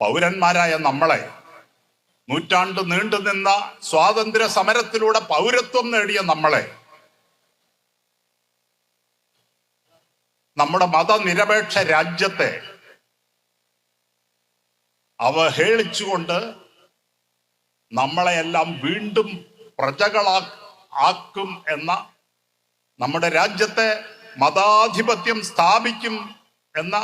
പൗരന്മാരായ നമ്മളെ നൂറ്റാണ്ട് നീണ്ടുനിന്ന സ്വാതന്ത്ര്യ സമരത്തിലൂടെ പൗരത്വം നേടിയ നമ്മളെ നമ്മുടെ മതനിരപേക്ഷ രാജ്യത്തെ അവഹേളിച്ചുകൊണ്ട് നമ്മളെയെല്ലാം വീണ്ടും പ്രജകളാ ആക്കും എന്ന നമ്മുടെ രാജ്യത്തെ മതാധിപത്യം സ്ഥാപിക്കും എന്ന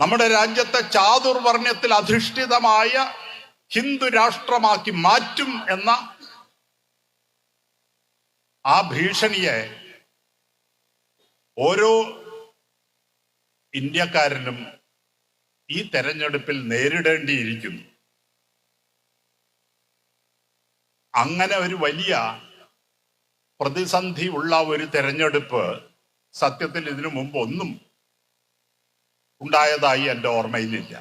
നമ്മുടെ രാജ്യത്തെ ചാതുർവർണയത്തിൽ അധിഷ്ഠിതമായ ഹിന്ദു രാഷ്ട്രമാക്കി മാറ്റും എന്ന ആ ഭീഷണിയെ ഓരോ ഇന്ത്യക്കാരനും ഈ തെരഞ്ഞെടുപ്പിൽ നേരിടേണ്ടിയിരിക്കുന്നു. അങ്ങനെ ഒരു വലിയ പ്രതിസന്ധി ഉള്ള ഒരു തെരഞ്ഞെടുപ്പ് സത്യത്തിൽ ഇതിനു മുമ്പ് ഒന്നും ഉണ്ടായതായി എന്റെ ഓർമ്മയിലില്ല.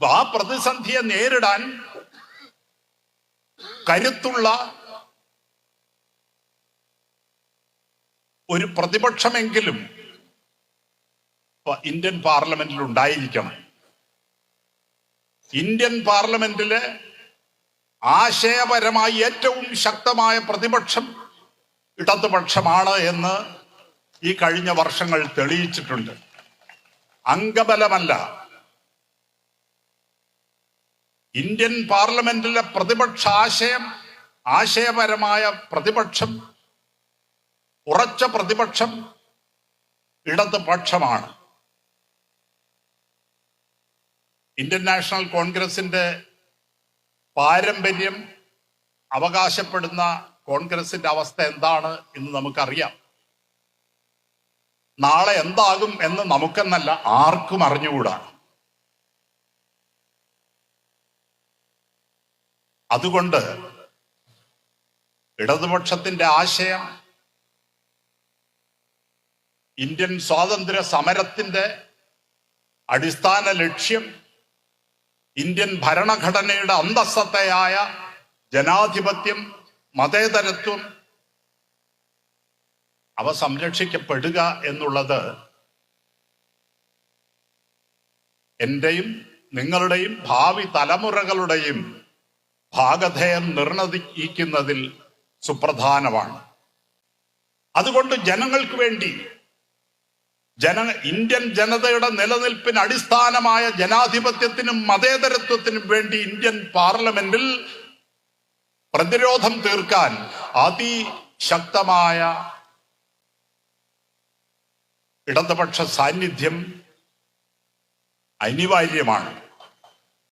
ആ പ്രതിസന്ധിയെ നേരിടാൻ കരുത്തുള്ള ഒരു പ്രതിപക്ഷമെങ്കിലും ഇന്ത്യൻ പാർലമെന്റിൽ ഉണ്ടായിരിക്കണം. ഇന്ത്യൻ പാർലമെന്റിലെ ആശയപരമായി ഏറ്റവും ശക്തമായ പ്രതിപക്ഷം ഇടതുപക്ഷമാണ് എന്ന് ഈ കഴിഞ്ഞ വർഷങ്ങൾ തെളിയിച്ചിട്ടുണ്ട്. അംഗബലമല്ല. ഇന്ത്യൻ പാർലമെന്റിലെ പ്രതിപക്ഷ ആശയം ആശയപരമായ പ്രതിപക്ഷം ഉറച്ച പ്രതിപക്ഷം ഇടതുപക്ഷമാണ് ഇന്ത്യൻ നാഷണൽ കോൺഗ്രസിന്റെ പാരമ്പര്യം അവകാശപ്പെടുന്ന കോൺഗ്രസിന്റെ അവസ്ഥ എന്താണ് എന്ന് നമുക്കറിയാം. നാളെ എന്താകും എന്ന് നമുക്കെന്നല്ല ആർക്കും അറിഞ്ഞുകൂടാ. അതുകൊണ്ട് ഇടതുപക്ഷത്തിന്റെ ആശയം ഇന്ത്യൻ സ്വാതന്ത്ര്യ സമരത്തിന്റെ അടിസ്ഥാന ലക്ഷ്യം ഇന്ത്യൻ ഭരണഘടനയുടെ അന്തസ്സത്തയായ ജനാധിപത്യം മതേതരത്വം അവ സംരക്ഷിക്കപ്പെടുക എന്നുള്ളത് എന്റെയും നിങ്ങളുടെയും ഭാവി തലമുറകളുടെയും ഭാഗധേയം നിർണയിക്കുന്നതിൽ സുപ്രധാനമാണ്. അതുകൊണ്ട് ജനങ്ങൾക്ക് വേണ്ടി ജന ഇന്ത്യൻ ജനതയുടെ നിലനിൽപ്പിന് അടിസ്ഥാനമായ ജനാധിപത്യത്തിനും മതേതരത്വത്തിനും വേണ്ടി ഇന്ത്യൻ പാർലമെന്റിൽ പ്രതിരോധം തീർക്കാൻ അതിശക്തമായ ഇടതുപക്ഷ സാന്നിധ്യം അനിവാര്യമാണ്.